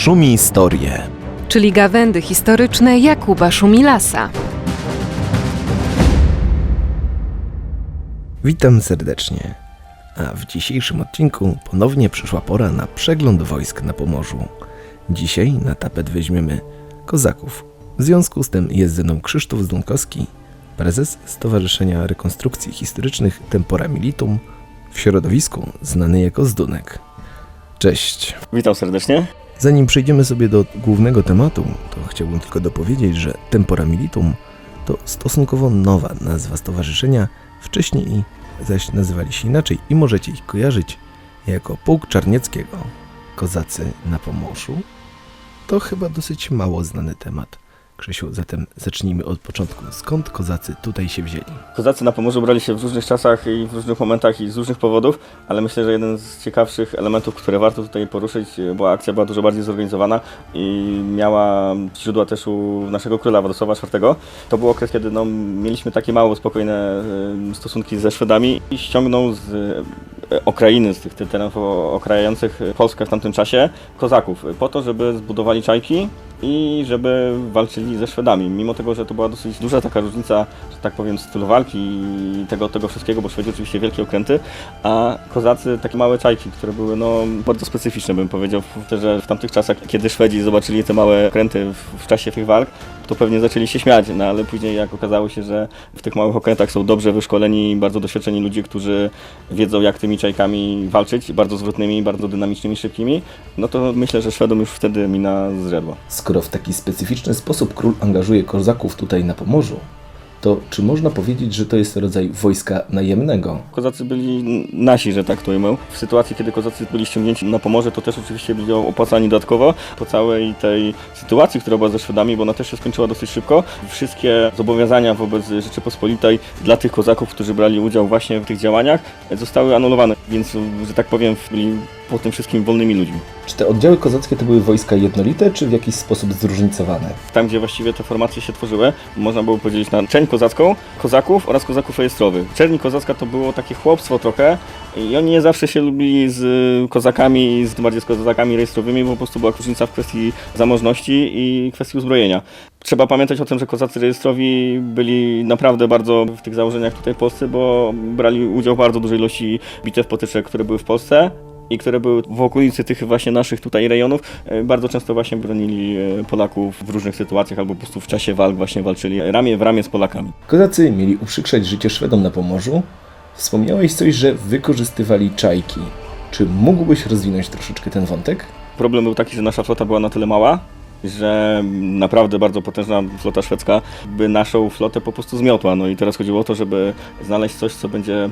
Szumi Historie. czyli gawędy historyczne Jakuba Szumilasa. Witam serdecznie. A w dzisiejszym odcinku ponownie przyszła pora na przegląd wojsk na Pomorzu. Dzisiaj na tapet weźmiemy kozaków. W związku z tym jest ze mną Krzysztof Zdunkowski, prezes Stowarzyszenia Rekonstrukcji Historycznych Tempora Militum, w środowisku znany jako Zdunek. Cześć. Witam serdecznie. Zanim przejdziemy sobie do głównego tematu, to chciałbym tylko dopowiedzieć, że Tempora Militum to stosunkowo nowa nazwa stowarzyszenia, wcześniej zaś nazywali się inaczej i możecie ich kojarzyć jako Pułk Czarnieckiego. Kozacy na Pomorzu to chyba dosyć mało znany temat. Krzysiu, zatem zacznijmy od początku. Skąd kozacy tutaj się wzięli? Kozacy na Pomorzu brali się w różnych czasach i w różnych momentach i z różnych powodów, ale myślę, że jeden z ciekawszych elementów, które warto tutaj poruszyć, bo akcja była dużo bardziej zorganizowana i miała źródła też u naszego króla Władysława IV. To był okres, kiedy no, mieliśmy takie mało spokojne e, stosunki ze Szwedami i ściągnął z e, Okrainy, z tych terenów okrajających Polskę w tamtym czasie, kozaków, po to, żeby zbudowali czajki i żeby walczyli ze Szwedami. Mimo tego, że to była dosyć duża taka różnica, że tak powiem, stylu walki i tego, tego wszystkiego, bo Szwedzi oczywiście wielkie okręty, a kozacy takie małe czajki, które były no, bardzo specyficzne, bym powiedział, że w tamtych czasach, kiedy Szwedzi zobaczyli te małe okręty w, w czasie tych walk, to pewnie zaczęli się śmiać, no ale później jak okazało się, że w tych małych okrętach są dobrze wyszkoleni, bardzo doświadczeni ludzie, którzy wiedzą jak tymi czajkami walczyć, bardzo zwrotnymi, bardzo dynamicznymi, szybkimi, no to myślę, że Szwedom już wtedy mina zrzedła. Skoro w taki specyficzny sposób król angażuje kozaków tutaj na Pomorzu, to czy można powiedzieć, że to jest rodzaj wojska najemnego? Kozacy byli nasi, że tak to ujmę. W sytuacji, kiedy kozacy byli ściągnięci na Pomorze, to też oczywiście byli opłacani dodatkowo po całej tej sytuacji, która była ze Szwedami, bo ona też się skończyła dosyć szybko. Wszystkie zobowiązania wobec Rzeczypospolitej dla tych kozaków, którzy brali udział właśnie w tych działaniach, zostały anulowane, więc, że tak powiem, byli po tym wszystkim wolnymi ludźmi. Czy te oddziały kozackie to były wojska jednolite, czy w jakiś sposób zróżnicowane? Tam, gdzie właściwie te formacje się tworzyły, można było podzielić na czerń kozacką, kozaków oraz kozaków rejestrowych. Czerni kozacka to było takie chłopstwo trochę i oni nie zawsze się lubili z kozakami, z tym bardziej z kozakami rejestrowymi, bo po prostu była różnica w kwestii zamożności i kwestii uzbrojenia. Trzeba pamiętać o tym, że kozacy rejestrowi byli naprawdę bardzo w tych założeniach tutaj w Polsce, bo brali udział w bardzo dużej ilości bitew potyczek, które były w Polsce i które były w okolicy tych właśnie naszych tutaj rejonów, e, bardzo często właśnie bronili e, Polaków w różnych sytuacjach albo po prostu w czasie walk właśnie walczyli ramię w ramię z Polakami. Kozacy mieli uprzykrzać życie Szwedom na Pomorzu. Wspomniałeś coś, że wykorzystywali czajki. Czy mógłbyś rozwinąć troszeczkę ten wątek? Problem był taki, że nasza flota była na tyle mała, że naprawdę bardzo potężna flota szwedzka by naszą flotę po prostu zmiotła. No i teraz chodziło o to, żeby znaleźć coś, co będzie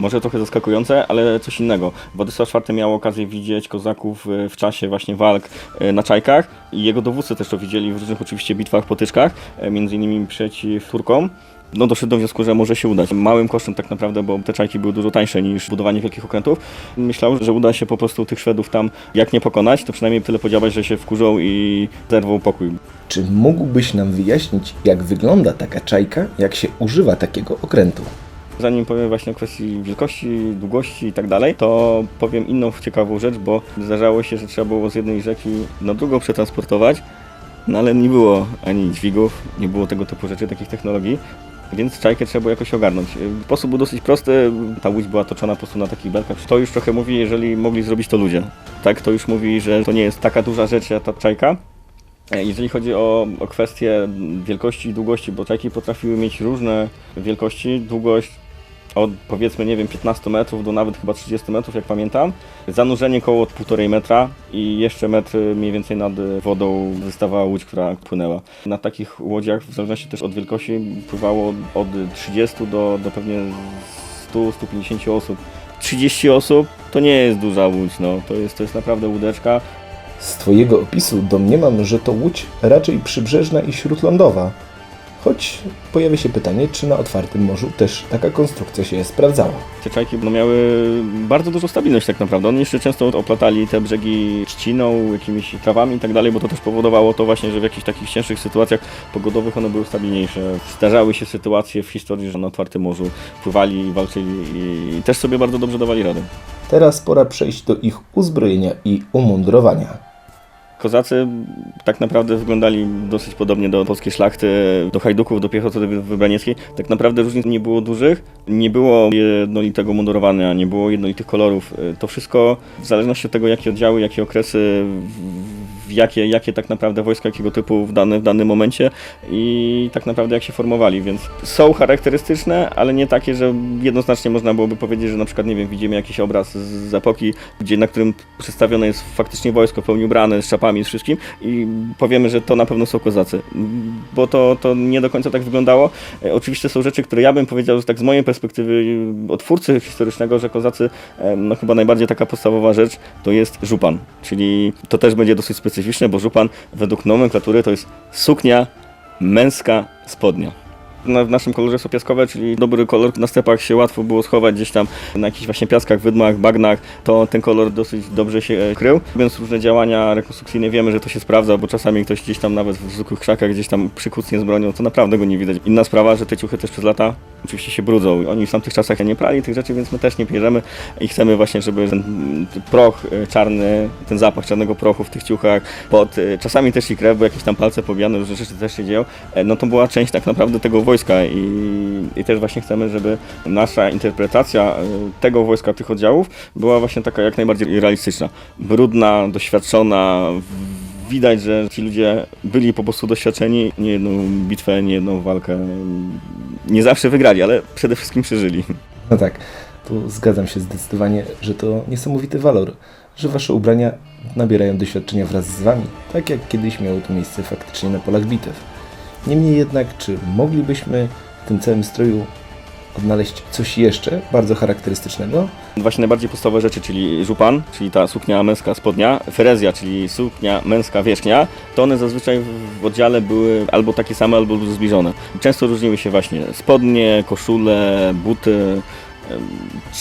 może trochę zaskakujące, ale coś innego. Władysław IV miał okazję widzieć kozaków e, w czasie właśnie walk e, na czajkach i jego dowódcy też to widzieli w różnych oczywiście bitwach, potyczkach, e, między innymi przeciw Turkom. No doszedł do wniosku, że może się udać. Małym kosztem tak naprawdę, bo te czajki były dużo tańsze niż budowanie wielkich okrętów. Myślał, że uda się po prostu tych Szwedów tam jak nie pokonać, to przynajmniej tyle podziałać, że się wkurzą i zerwą pokój. Czy mógłbyś nam wyjaśnić, jak wygląda taka czajka, jak się używa takiego okrętu? Zanim powiem właśnie o kwestii wielkości, długości i tak dalej, to powiem inną ciekawą rzecz, bo zdarzało się, że trzeba było z jednej rzeki na drugą przetransportować, no ale nie było ani dźwigów, nie było tego typu rzeczy, takich technologii. Więc czajkę trzeba było jakoś ogarnąć. Sposób był dosyć prosty, ta łódź była toczona po prostu na takich belkach. To już trochę mówi, jeżeli mogli zrobić to ludzie. Tak, to już mówi, że to nie jest taka duża rzecz ta czajka, E, jeżeli chodzi o, o kwestię wielkości i długości, bo czajki potrafiły mieć różne wielkości, długość od powiedzmy, nie wiem, 15 metrów do nawet chyba 30 metrów, jak pamiętam. Zanurzenie koło 1,5 metra i jeszcze metr mniej więcej nad wodą wystawała łódź, która płynęła. Na takich łodziach, w zależności też od wielkości, pływało od 30 do, do pewnie 100-150 osób. 30 osób to nie jest duża łódź, no. to, jest, to jest naprawdę łódeczka. Z Twojego opisu domniemam, że to łódź raczej przybrzeżna i śródlądowa. Choć pojawia się pytanie, czy na otwartym morzu też taka konstrukcja się sprawdzała. Te czajki no, miały bardzo dużą stabilność tak naprawdę. Oni jeszcze często oplatali te brzegi trzciną, jakimiś trawami i tak dalej, bo to też powodowało to właśnie, że w jakichś takich cięższych sytuacjach pogodowych one były stabilniejsze. Zdarzały się sytuacje w historii, że na otwartym morzu pływali, walczyli i też sobie bardzo dobrze dawali radę. Teraz pora przejść do ich uzbrojenia i umundurowania. Kozacy tak naprawdę wyglądali dosyć podobnie do polskiej szlachty, do hajduków, do piechoty wybranieckiej. Tak naprawdę różnic nie było dużych, nie było jednolitego mundurowania, nie było jednolitych kolorów. To wszystko w zależności od tego, jakie oddziały, jakie okresy, jakie, jakie tak naprawdę wojska, jakiego typu w, dane, w danym momencie i tak naprawdę jak się formowali, więc są charakterystyczne, ale nie takie, że jednoznacznie można byłoby powiedzieć, że na przykład, nie wiem, widzimy jakiś obraz z, epoki, gdzie, na którym przedstawione jest faktycznie wojsko w pełni ubrane, z czapami, z wszystkim i powiemy, że to na pewno są kozacy, bo to, to nie do końca tak wyglądało. E, Oczywiście są rzeczy, które ja bym powiedział, że tak z mojej perspektywy e, od twórcy historycznego, że kozacy, e, no chyba najbardziej taka podstawowa rzecz, to jest żupan, czyli to też będzie dosyć specyficzne, bo żupan według nomenklatury to jest suknia męska spodnia. W naszym kolorze są piaskowe, czyli dobry kolor. Na stepach się łatwo było schować gdzieś tam na jakichś właśnie piaskach, wydmach, bagnach. To ten kolor dosyć dobrze się e, krył. Robiąc różne działania rekonstrukcyjne wiemy, że to się sprawdza, bo czasami ktoś gdzieś tam nawet w zwykłych krzakach gdzieś tam przykucnie z bronią, to naprawdę go nie widać. Inna sprawa, że te ciuchy też przez lata oczywiście się brudzą. Oni w tamtych czasach nie prali tych rzeczy, więc my też nie bierzemy i chcemy właśnie, żeby ten mm, proch e, czarny, ten zapach czarnego prochu w tych ciuchach, pod, e, czasami też i krew, bo jakieś tam palce pobijane, różne rzeczy też się dzieją, no to była część tak naprawdę tego wojska i, i też właśnie chcemy, żeby nasza interpretacja e, tego wojska, tych oddziałów była właśnie taka jak najbardziej realistyczna. Brudna, doświadczona, widać, że ci ludzie byli po prostu doświadczeni, nie jedną bitwę, nie jedną walkę, nie zawsze wygrali, ale przede wszystkim przeżyli. No tak, tu zgadzam się zdecydowanie, że to niesamowity walor, że wasze ubrania nabierają doświadczenia wraz z wami, tak jak kiedyś miało to miejsce faktycznie na polach bitew. Niemniej jednak, czy moglibyśmy w tym całym stroju odnaleźć coś jeszcze bardzo charakterystycznego? Właśnie najbardziej podstawowe rzeczy, czyli żupan, czyli ta suknia męska spodnia, ferezja, czyli suknia męska wierzchnia, to one zazwyczaj w- oddziale były albo takie same, albo zbliżone. Często różniły się właśnie spodnie, koszule, buty,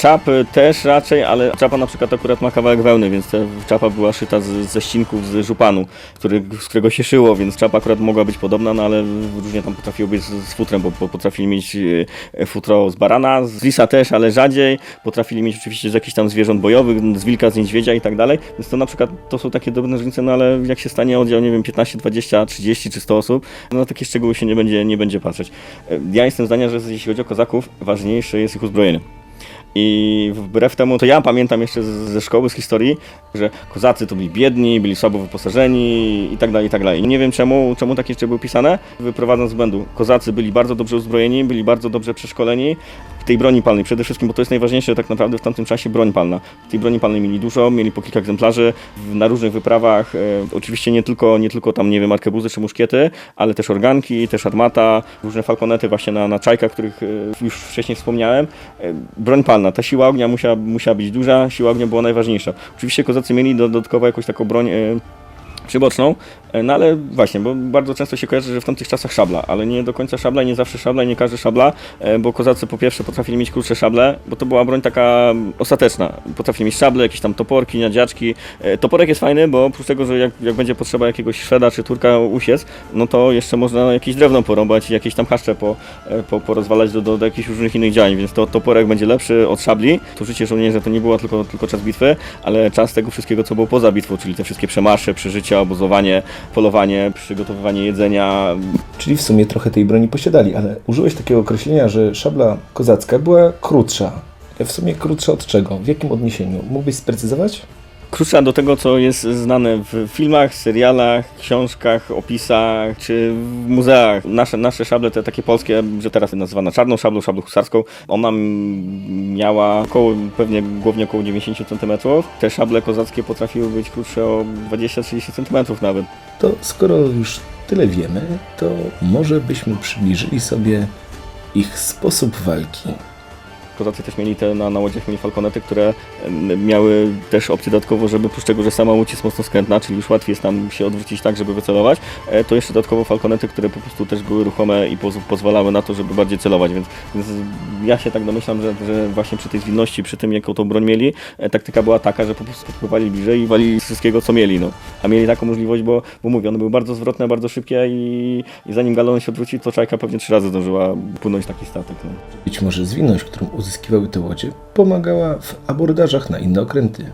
czapy też raczej, ale czapa na przykład akurat ma kawałek wełny, więc ta czapa była szyta z, ze ścinków z żupanu, który, z którego się szyło, więc czapa akurat mogła być podobna, no ale różnie tam potrafiło być z, z futrem, bo, bo potrafili mieć e, futro z barana, z lisa też, ale rzadziej, potrafili mieć oczywiście z jakichś tam zwierząt bojowych, z wilka, z niedźwiedzia i tak dalej, więc to na przykład to są takie drobne różnice, no ale jak się stanie oddział, nie wiem, 15, 20, 30 czy 100 osób, no na takie szczegóły się nie będzie, nie będzie patrzeć. E, Ja jestem zdania, że jeśli chodzi o kozaków, ważniejsze jest ich uzbrojenie. I wbrew temu, to ja pamiętam jeszcze ze szkoły, z historii, że kozacy to byli biedni, byli słabo wyposażeni i tak dalej, i tak dalej. Nie wiem czemu, czemu takie jeszcze były pisane, wyprowadzam z błędu. Kozacy byli bardzo dobrze uzbrojeni, byli bardzo dobrze przeszkoleni tej broni palnej przede wszystkim, bo to jest najważniejsze tak naprawdę w tamtym czasie broń palna. Tej broni palnej mieli dużo, mieli po kilka egzemplarzy na różnych wyprawach, e, oczywiście nie tylko, nie tylko tam, nie wiem, arkebuzy czy muszkiety, ale też organki, też armata, różne falkonety właśnie na, na czajkach, których e, już wcześniej wspomniałem. E, broń palna, ta siła ognia musiała, musiała być duża, siła ognia była najważniejsza. Oczywiście kozacy mieli dodatkowo jakąś taką broń przyboczną, e, no ale właśnie, bo bardzo często się kojarzy, że w tamtych czasach szabla, ale nie do końca szabla i nie zawsze szabla i nie każdy szabla, e, bo kozacy po pierwsze potrafili mieć krótsze szable, bo to była broń taka ostateczna. Potrafili mieć szable, jakieś tam toporki, nadziaczki. E, Toporek jest fajny, bo oprócz tego, że jak, jak będzie potrzeba jakiegoś szweda czy turka usiec, no to jeszcze można jakieś drewno porąbać i jakieś tam haszcze po, po, porozwalać do, do, do jakichś różnych innych działań, więc to toporek będzie lepszy od szabli. To życie żołnierza to nie było tylko, tylko czas bitwy, ale czas tego wszystkiego, co było poza bitwą, czyli te wszystkie przemarsze, przeżycia, obozowanie, polowanie, przygotowywanie jedzenia, Czyli w sumie trochę tej broni posiadali, ale użyłeś takiego określenia, że szabla kozacka była krótsza. W sumie krótsza od czego? W jakim odniesieniu? Mógłbyś sprecyzować? Krótsza do tego, co jest znane w filmach, serialach, książkach, opisach czy w muzeach. Nasze, nasze szable, te takie polskie, że teraz nazywana czarną szablą, szablą husarską, ona miała około, pewnie głównie około 90 cm. Te szable kozackie potrafiły być krótsze o 20-30 cm nawet. To skoro już tyle wiemy, to może byśmy przybliżyli sobie ich sposób walki. Kozacy też mieli te na, na łodziach mieli falkonety, które miały też opcję dodatkowo, żeby oprócz tego, że sama łódź jest mocno skrętna, czyli już łatwiej jest tam się odwrócić tak, żeby wycelować, e, to jeszcze dodatkowo falkonety, które po prostu też były ruchome i poz, pozwalały na to, żeby bardziej celować, więc, więc ja się tak domyślam, że, że właśnie przy tej zwinności, przy tym jaką tą broń mieli, e, taktyka była taka, że po prostu podpływali bliżej i walili wszystkiego co mieli, no. A mieli taką możliwość, bo, bo mówię, one były bardzo zwrotne, bardzo szybkie i, i zanim galon się odwróci, to czajka pewnie trzy razy zdążyła płynąć taki statek. No. Być może zwinność, którą uzyskiwały te łodzie, pomagała w abordażach na inne okręty.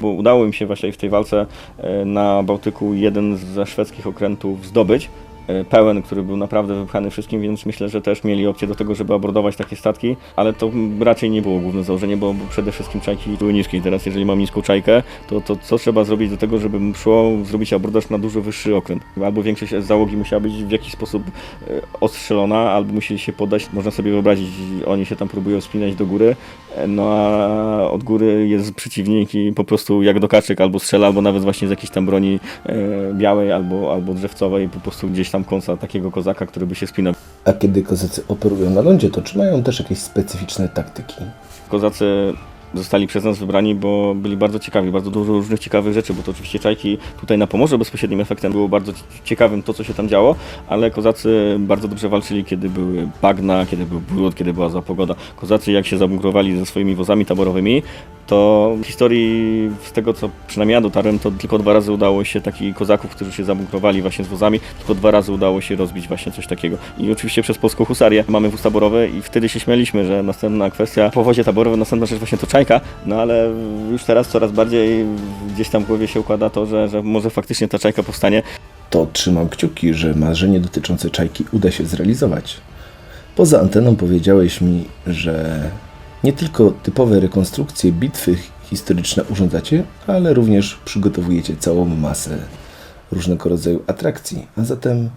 bo udało im się właśnie w tej walce e, na Bałtyku jeden ze szwedzkich okrętów zdobyć. E, Pełen, który był naprawdę wypchany wszystkim, więc myślę, że też mieli opcję do tego, żeby abordować takie statki, ale to raczej nie było główne założenie, bo przede wszystkim czajki były niskie. I teraz, jeżeli mam niską czajkę, to, to co trzeba zrobić do tego, żeby szło zrobić abordaż na dużo wyższy okręt? Albo większość załogi musiała być w jakiś sposób e, ostrzelona, albo musieli się podać. Można sobie wyobrazić, oni się tam próbują spinać do góry, e, no a od góry jest przeciwnik i po prostu jak do kaczek albo strzela, albo nawet właśnie z jakiejś tam broni białej albo, albo drzewcowej, po prostu gdzieś tam kąsa takiego kozaka, który by się spinał. A kiedy kozacy operują na lądzie, to czy mają też jakieś specyficzne taktyki? Kozacy zostali przez nas wybrani, bo byli bardzo ciekawi, bardzo dużo różnych ciekawych rzeczy, bo to oczywiście czajki tutaj na Pomorzu bezpośrednim efektem było bardzo ci- ciekawym to, co się tam działo, ale kozacy bardzo dobrze walczyli, kiedy były bagna, kiedy był brud, kiedy była zła pogoda. Kozacy jak się zabunkrowali ze swoimi wozami taborowymi, to w historii, z tego co przynajmniej ja dotarłem, to tylko dwa razy udało się takich kozaków, którzy się zabunkrowali właśnie z wozami, tylko dwa razy udało się rozbić właśnie coś takiego. I oczywiście przez polską husarię mamy wóz taborowy i wtedy się śmialiśmy, że następna kwestia po wozie taborowym, następna rzecz właśnie to czajka, no ale już teraz coraz bardziej gdzieś tam w głowie się układa to, że, że może faktycznie ta czajka powstanie. To trzymam kciuki, że marzenie dotyczące czajki uda się zrealizować. Poza anteną powiedziałeś mi, że nie tylko typowe rekonstrukcje bitwy historyczne urządzacie, ale również przygotowujecie całą masę różnego rodzaju atrakcji. A zatem,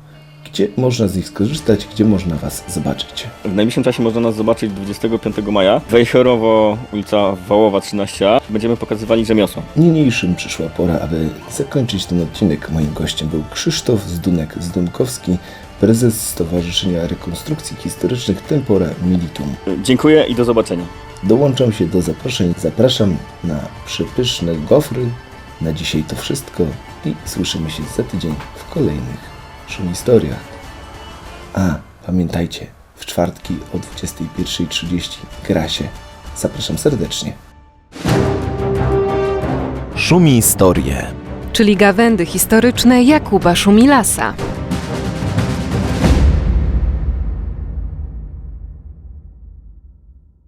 gdzie można z nich skorzystać, gdzie można Was zobaczyć? W najbliższym czasie można nas zobaczyć 25 maja. Wejherowo, ulica Wałowa 13a. Będziemy pokazywali rzemiosła. Niniejszym przyszła pora, aby zakończyć ten odcinek. Moim gościem był Krzysztof Zdunek-Zdumkowski, prezes Stowarzyszenia Rekonstrukcji Historycznych Tempora Militum. Dziękuję i do zobaczenia. Dołączam się do zaproszeń. Zapraszam na przepyszne gofry. Na dzisiaj to wszystko i słyszymy się za tydzień w kolejnych szum historiach. A, pamiętajcie, w czwartki o 21.30 gra się. Zapraszam serdecznie. Szumi Historie. czyli gawędy historyczne Jakuba Szumilasa.